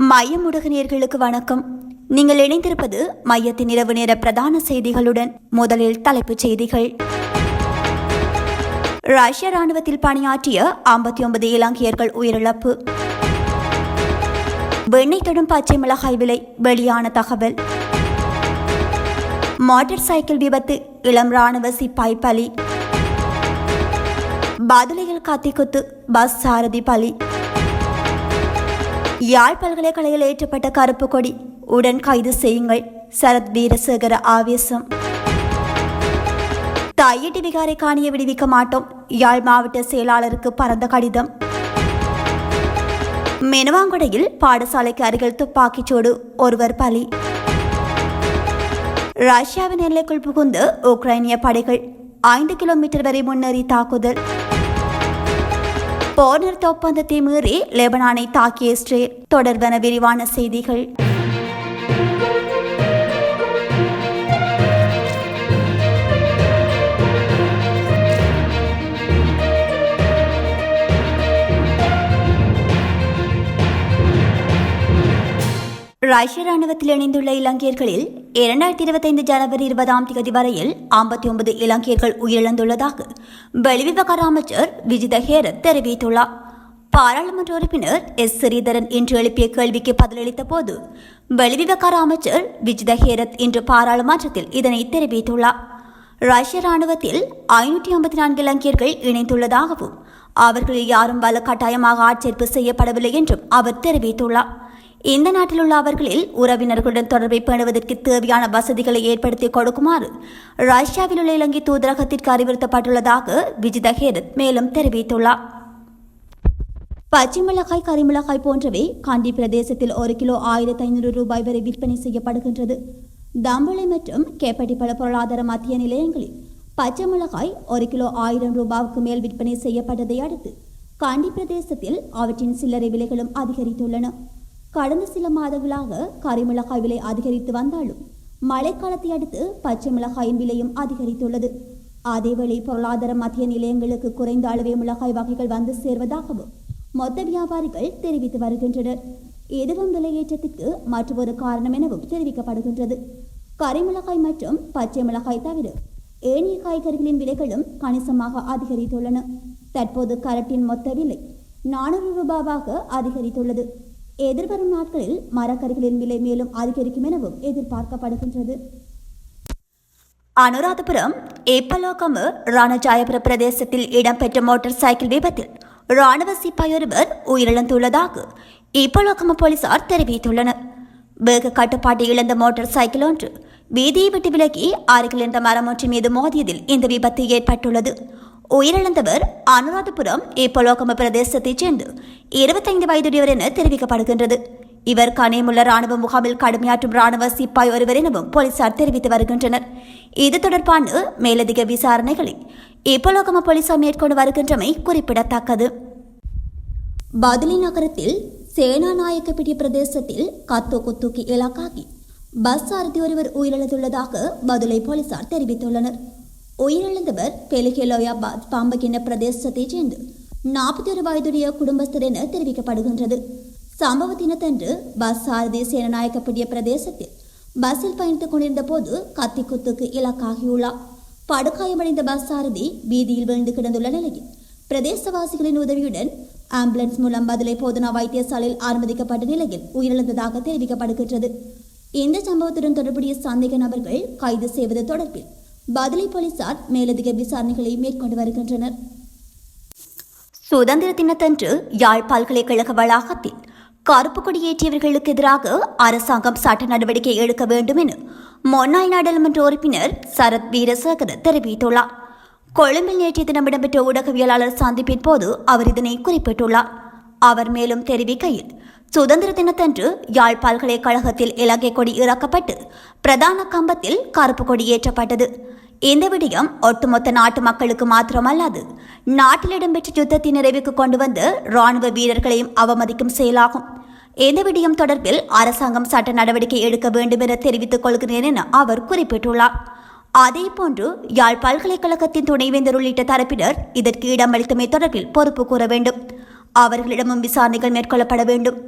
மையமுடக நேர்களுக்கு வணக்கம். நீங்கள் இணைந்திருப்பது மையத்தின் இரவு நேர பிரதான செய்திகளுடன் முதலில் தலைப்புச் செய்திகள். ரஷ்ய ராணுவத்தில் பணியாற்றிய ஐம்பத்தி ஒன்பது இலங்கையர்கள் உயிரிழப்பு. வெண்ணெய் தொடும் பச்சை மிளகாய் விலை வெளியான தகவல். மோட்டார் சைக்கிள் விபத்து இளம் ராணுவ சிப்பாய் பலி. பதுளையில் கத்திக்குத்து பஸ் சாரதி பலி. யாழ் பல்கலைக்கழகில் ஏற்றப்பட்ட கருப்பு கொடி. உடன் கைது செய்யுங்கள். சரத் வீரசேகர ஆவேசம். தையிட்டு விகாரை காணியை விடுவிக்க மாட்டோம். யாழ் மாவட்ட செயலாளருக்கு பரந்த கடிதம். மெனுவாங்குடையில் பாடசாலைக்கு அருகில் துப்பாக்கிச்சூடு. ஒருவர் பலி. ரஷ்யாவின் எல்லைக்குள் புகுந்து உக்ரைனிய படைகள். ஐந்து கிலோமீட்டர் வரை முன்னேறி தாக்குதல். போர் ஒப்பந்தத்தை மீறி லெபனானை தாக்கிய இஸ்ரேல். தொடர்பான விரிவான செய்திகள். ரஷ்ய ராணுவத்தில் இணைந்துள்ள இலங்கையர்களில் இரண்டாயிரத்தி இருபத்தைந்து ஜனவரி இருபதாம் தேதி வரையில் ஐம்பத்தி ஒன்பது இலங்கையர்கள் உயிரிழந்துள்ளதாக வெளிவிவகார அமைச்சர் விஜித ஹேரத் தெரிவித்துள்ளார். பாராளுமன்ற உறுப்பினர் எஸ். ஸ்ரீதரன் இன்று எழுப்பிய கேள்விக்கு பதிலளித்த போது வெளிவிவகார அமைச்சர் விஜித ஹேரத் இன்று பாராளுமன்றத்தில் இதனை தெரிவித்துள்ளார். ரஷ்ய ராணுவத்தில் ஐநூற்றி ஐம்பத்தி நான்கு இலங்கையர்கள் இணைந்துள்ளதாகவும் அவர்களில் யாரும் வல கட்டாயமாக ஆட்சேர்ப்பு செய்யப்படவில்லை என்றும் அவர் தெரிவித்துள்ளார். இந்த நாட்டில் உள்ள அவர்களில் உறவினர்களுடன் தொடர்பை பேணுவதற்கு தேவையான வசதிகளை ஏற்படுத்தி கொடுக்குமாறு ரஷ்யாவில் உள்ள இலங்கை தூதரகத்திற்கு அறிவுறுத்தப்பட்டுள்ளதாக விஜித ஹேரத் மேலும் தெரிவித்துள்ளார். பச்சைமிளகாய் கரிமிளகாய் போன்றவை காண்டி பிரதேசத்தில் ஒரு கிலோ ஆயிரத்தி ஐநூறு ரூபாய் வரை விற்பனை செய்யப்படுகின்றது. தம்பளை மற்றும் கேப்பட்டிப்பள பொருளாதார மத்திய நிலையங்களில் பச்சை மிளகாய் ஒரு கிலோ ஆயிரம் ரூபாவுக்கு மேல் விற்பனை செய்யப்பட்டதை அடுத்து காண்டி பிரதேசத்தில் அவற்றின் சில்லறை விலைகளும் அதிகரித்துள்ளன. கடந்த சில மாதங்களாக கரிமிளகாய் விலை அதிகரித்து வந்தாலும் மழைக்காலத்தை அடுத்து பச்சை மிளகாயின் விலையும் அதிகரித்துள்ளது. அதேவேளை பொருளாதார மத்திய நிலையங்களுக்கு குறைந்த அளவே மிளகாய் வகைகள் வந்து சேர்வதாகவும் மொத்த வியாபாரிகள் தெரிவித்து வருகின்றனர். எதுவும் விலையேற்றத்திற்கு மற்றொரு காரணம் எனவும் தெரிவிக்கப்படுகின்றது. கரிமிளகாய் மற்றும் பச்சை மிளகாய் தவிர ஏனைய காய்கறிகளின் விலைகளும் கணிசமாக அதிகரித்துள்ளன. தற்போது கரட்டின் மொத்த விலை நானூறு ரூபாவாக அதிகரித்துள்ளது. எதிர்வரும் நாட்களில் மரக்கறிகளின் விலை மேலும் அதிகரிக்கும் எனவும் எதிர்பார்க்கப்படுகின்றது. அனுராதபுரம் ஏப்பலோகமு ரணஜாயபுர பிரதேசத்தில் இடம்பெற்ற மோட்டார் சைக்கிள் விபத்தில் ராணுவ சிப்பாயொருவர் உயிரிழந்துள்ளதாக இப்பலோகம போலீசார் தெரிவித்துள்ளனர். வேக கட்டுப்பாட்டை இழந்த மோட்டார் சைக்கிள் ஒன்று வீதியை விட்டு விலகி அருகில் இருந்த மரம் ஒன்று மீது மோதியதில் இந்த விபத்து ஏற்பட்டுள்ளது. உயிரிழந்தவர் அனுராதபுரம் இப்பலோகம பிரதேசத்தைச் சேர்ந்து இருபத்தைந்து வயதுடையவர் என தெரிவிக்கப்படுகின்றது. இவர் கனியமுள்ள ராணுவ முகாமில் கடுமையாற்றும் ராணுவ சிப்பாய் ஒருவர் எனவும் போலீசார் தெரிவித்து வருகின்றனர். இது தொடர்பான மேலதிக விசாரணைகளை இப்பலோகம போலீசார் மேற்கொண்டு வருகின்றமை குறிப்பிடத்தக்கது. பதிலி நகரத்தில் சேனாநாயக்கப்பிடிய பிரதேசத்தில் கத்தோ குத்துக்கு இலக்காகி பஸ் சாரதி ஒருவர் உயிரிழந்துள்ளதாக பதுளை போலீசார் தெரிவித்துள்ளனர். உயிரிழந்தவர் பெலிகேலோயா பாம்பகின பிரதேசத்தைச் சேர்ந்து நாற்பத்தி ஒரு வயதுடைய குடும்பஸ்தர் என தெரிவிக்கப்படுகின்றது. சம்பவ தினத்தன்று பஸ் சாரதி சேனநாயக்கப்படிய பிரதேசத்தில் பஸ்ஸில் பயணித்துக் கொண்டிருந்த போது கத்திக்குத்துக்கு இலக்காகியுள்ளார். படுகாயமடைந்த பஸ் சாரதி வீதியில் விழுந்து கிடந்துள்ள நிலையில் பிரதேசவாசிகளின் உதவியுடன் ஆம்புலன்ஸ் மூலம் பதிலை போதனா வைத்தியசாலையில் அனுமதிக்கப்பட்ட நிலையில் உயிரிழந்ததாக தெரிவிக்கப்படுகின்றது. இந்த சம்பவத்துடன் தொடர்புடைய சந்தேக நபர்கள் கைது செய்வது தொடர்பில் பதிலை போலீசார் மேலதிக விசாரணைகளை மேற்கொண்டு வருகின்றனர். சுதந்திர தினத்தன்று யாழ் பல்கலைக்கழக வளாகத்தில் கருப்பு கொடியேற்றியவர்களுக்கு எதிராக அரசாங்கம் சட்ட நடவடிக்கை எடுக்க வேண்டும் என முன்னாள் நாடாளுமன்ற உறுப்பினர் சரத் வீரசேகர தெரிவித்துள்ளார். கொழும்பில் நேற்றைய தினம் இடம்பெற்ற ஊடகவியலாளர் சந்திப்பின் போது அவர் இதனை குறிப்பிட்டுள்ளார். அவர் மேலும் தெரிவிக்கையில் சுதந்திர தினத்தன்று யாழ் பல்கலைக்கழகத்தில் இலங்கை கொடி இறக்கப்பட்டு பிரதான கம்பத்தில் கருப்பு கொடி ஏற்றப்பட்டது. இந்த விடயம் ஒட்டுமொத்த நாட்டு மக்களுக்கு மாத்திரமல்லாது நாட்டில் இடம்பெற்ற யுத்தத்தை நிறைவுக்கு கொண்டு வந்து ராணுவ வீரர்களையும் அவமதிக்கும் செயலாகும். இந்த விடயம் தொடர்பில் அரசாங்கம் சட்ட நடவடிக்கை எடுக்க வேண்டும் என தெரிவித்துக் கொள்கிறேன் என அவர் குறிப்பிட்டுள்ளார். அதேபோன்று யாழ் பல்கலைக்கழகத்தின் துணைவேந்தர் உள்ளிட்ட தரப்பினர் இதற்கு இடமளித்தமை தொடர்பில் பொறுப்பு கூற வேண்டும். அவர்களிடமும் விசாரணைகள் மேற்கொள்ளப்பட வேண்டும்.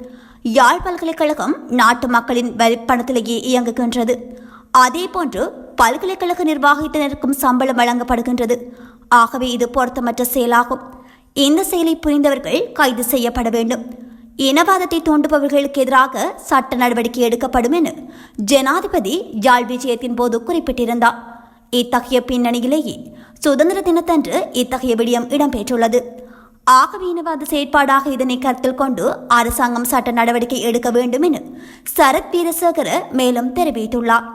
யாழ் பல்கலைக்கழகம் நாட்டு மக்களின் வரிப்பணத்திலேயே இயங்குகின்றது. அதேபோன்று பல்கலைக்கழக நிர்வாகத்தினருக்கும் சம்பளம் வழங்கப்படுகின்றது. ஆகவே இது பொருத்தமற்ற செயலாகும். இந்த செயலை புரிந்தவர்கள் கைது செய்யப்பட வேண்டும். இனவாதத்தை தூண்டுபவர்களுக்கு எதிராக சட்ட நடவடிக்கை எடுக்கப்படும் என ஜனாதிபதி யாழ் விஜயத்தின் போது குறிப்பிட்டிருந்தார். இத்தகைய பின்னணியிலேயே சுதந்திர தினத்தன்று இத்தகைய விடயம் இடம்பெற்றுள்ளது. ஆகவே இனவாத செயற்பாடாக இதனை கருத்தில் கொண்டு அரசாங்கம் சட்ட நடவடிக்கை எடுக்க வேண்டும் என சரத் வீரசேகர மேலும் தெரிவித்துள்ளார்.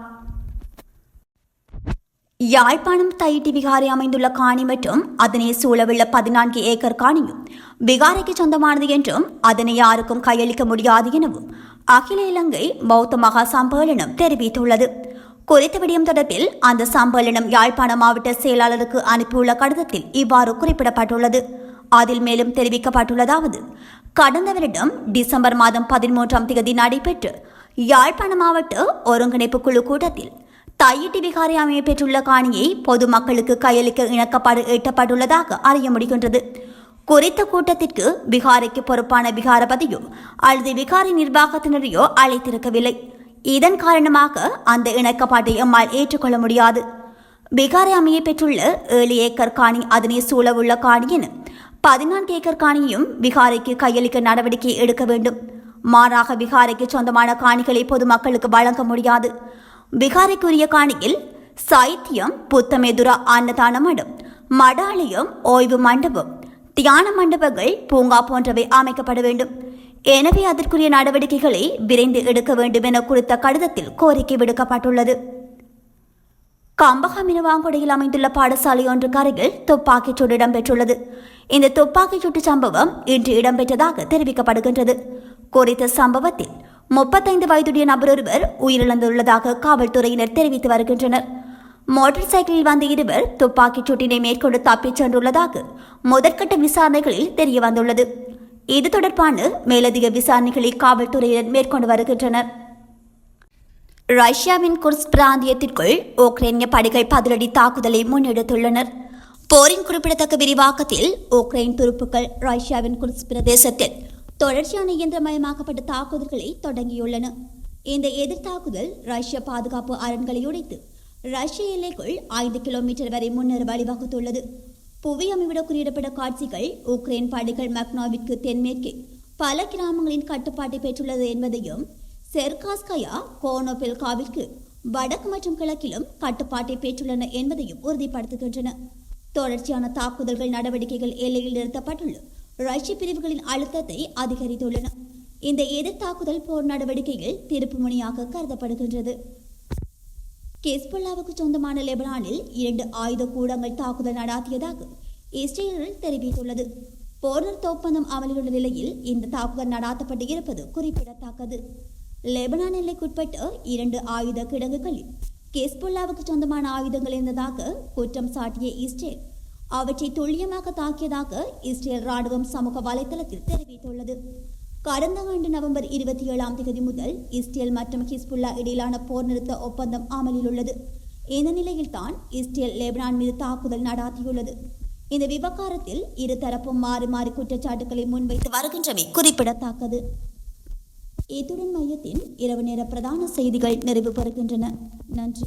யாழ்ப்பாணம் தையிட்டி விகாரை அமைந்துள்ள காணி மற்றும் அதனை சூழவுள்ள பதினான்கு ஏக்கர் காணியும் விகாரைக்கு சொந்தமானது என்றும் அதனை யாருக்கும் கையளிக்க முடியாது எனவும் அகில இலங்கை பௌத்த மகா சம்மேளனம் தெரிவித்துள்ளது. குறித்த விடயம் தொடர்பில் அந்த சம்மேளனம் யாழ்ப்பாண மாவட்ட செயலாளருக்கு அனுப்பியுள்ள கடிதத்தில் இவ்வாறு குறிப்பிடப்பட்டுள்ளது. அதில் மேலும் தெரிவிக்கப்பட்டுள்ளதாவது கடந்த வருடம் டிசம்பர் மாதம் பதிமூன்றாம் தேதி நடைபெற்று யாழ்ப்பாண மாவட்ட ஒருங்கிணைப்பு குழு கூட்டத்தில் தையிட்டி விகாரை அமைய பெற்றுள்ள காணியை பொதுமக்களுக்கு கையளிக்க இணக்கப்பாடு எட்டப்பட்டுள்ளதாக அறிய முடிகின்றது. குறித்த கூட்டத்திற்கு விகாரைக்கு பொறுப்பான விகாரபதியோ அல்லது விகாரை நிர்வாகத்தினரையோ அழைத்திருக்கவில்லை. இதன் காரணமாக அந்த இணக்கப்பாட்டை எம்மால் ஏற்றுக்கொள்ள முடியாது. விகாரை அமைய பெற்றுள்ள ஏழு ஏக்கர் காணி அதனை சூழவுள்ள காணியின் பதினான்கு ஏக்கர் காணியும் விகாரைக்கு கையளிக்க நடவடிக்கை எடுக்க வேண்டும். மாறாக விகாரைக்கு சொந்தமான காணிகளை பொதுமக்களுக்கு வழங்க முடியாது. விகாரைக்குரிய காணியில் சாகித்யம் புத்தமெதுரா அன்னதான மடம் மடாலயம் ஓய்வு மண்டபம் தியான மண்டபங்கள் பூங்கா போன்றவை அமைக்கப்பட வேண்டும். எனவே அதற்குரிய நடவடிக்கைகளை விரைந்து எடுக்க வேண்டும் என குறித்த கடிதத்தில் கோரிக்கை விடுக்கப்பட்டுள்ளது. கம்பகம் மினுவாங்குடியில் அமைந்துள்ள பாடசாலை ஒன்றுக்கு அருகில் துப்பாக்கிச் சூடு இடம்பெற்றுள்ளது. இந்த துப்பாக்கிச் சூட்டு சம்பவம் இன்று இடம்பெற்றதாக தெரிவிக்கப்படுகின்றது. குறித்த சம்பவத்தில் முப்பத்தைந்து வயதுடைய நபர் ஒருவர் உயிரிழந்துள்ளதாக காவல்துறையினர் தெரிவித்து வருகின்றனர். மோட்டார் சைக்கிளில் வந்த இருவர் துப்பாக்கிச் சூட்டினை மேற்கொண்டு தப்பிச் சென்றுள்ளதாக முதற்கட்ட விசாரணைகளில் தெரிய வந்துள்ளது இது தொடர்பான மேலதிக விசாரணைகளை காவல்துறையினர் மேற்கொண்டு வருகின்றனர். ரஷ்யாவின் குர்ஸ் பிராந்தியத்திற்குள் உக்ரைனிய படைகள் பதிலடி தாக்குதலை முன்னெடுத்துள்ளனர். போரின் குறிப்பிடத்தக்க விரிவாக்கத்தில் உக்ரைன் துருப்புக்கள் ரஷ்யாவின் குர்ஸ் பிரதேசத்தில் தொடர்ச்சியான இயந்திரமயமாக்கப்பட்ட தாக்குதல்களை தொடங்கியுள்ளன. இந்த எதிர்த்தாக்குதல் ரஷ்ய பாதுகாப்பு அரண்களை உடைத்து ரஷ்ய எல்லைக்குள் ஐந்து கிலோமீட்டர் வரை முன்னர் வழிவகுத்துள்ளது. புவி அமைவிட குறியிடப்பட்ட காட்சிகள் உக்ரைன் படைகள் மக்னாவிற்கு தென்மேற்கே பல கிராமங்களின் கட்டுப்பாட்டை பெற்றுள்ளது என்பதையும் செர்காஸ்கயா கோனோபெல்காவிற்கு வடக்கு மற்றும் கிழக்கிலும் கட்டுப்பாட்டை பெற்றுள்ளன என்பதையும் உறுதிப்படுத்துகின்றன. தொடர்ச்சியான தாக்குதல்கள் நடவடிக்கைகள் எல்லையில் நிறுத்தப்பட்டுள்ளது. ரஷ்ய பிரிவுகளின் அழுத்தத்தை அதிகரித்துள்ளன. இந்த எதிர்த்தாக்குதல் போர் நடவடிக்கையில் திருப்புமுனையாக கருதப்படுகின்றது. கெஸ்பொல்லாவுக்கு சொந்தமான லெபனானில் இரண்டு ஆயுத கூடங்கள் தாக்குதல் நடாத்தியதாக இஸ்ரேல் தெரிவித்துள்ளது. போர் நிறுத்த ஒப்பந்தம் அமலிலுள்ள நிலையில் இந்த தாக்குதல் நடாத்தப்பட்டு இருப்பது குறிப்பிடத்தக்கது. லெபனான் எல்லைக்குட்பட்ட இரண்டு ஆயுத கிடங்குகளில் கெஸ்புல்லாவுக்கு சொந்தமான ஆயுதங்கள் இருந்ததாக குற்றம் சாட்டிய இஸ்ரேல் அவற்றை துல்லியமாக தாக்கியதாக இஸ்ரேல் ராணுவம் சமூக வலைதளத்தில் தெரிவித்துள்ளது. கடந்த ஆண்டு நவம்பர் இருபத்தி ஏழாம் தேதி முதல் இஸ்ரேல் மற்றும் ஹிஸ்புல்லா இடையிலான போர் நிறுத்த ஒப்பந்தம் அமலில் உள்ளது. இந்த நிலையில்தான் இஸ்ரேல் லெபனான் மீது தாக்குதல் நடாத்தியுள்ளது. இந்த விவகாரத்தில் இரு தரப்பும் மாறி மாறி குற்றச்சாட்டுகளை முன்வைத்து வருகின்றமை குறிப்பிடத்தக்கது. இத்துடன் மையத்தின் இரவு நேர பிரதான செய்திகள் நிறைவு பெறுகின்றன. நன்றி.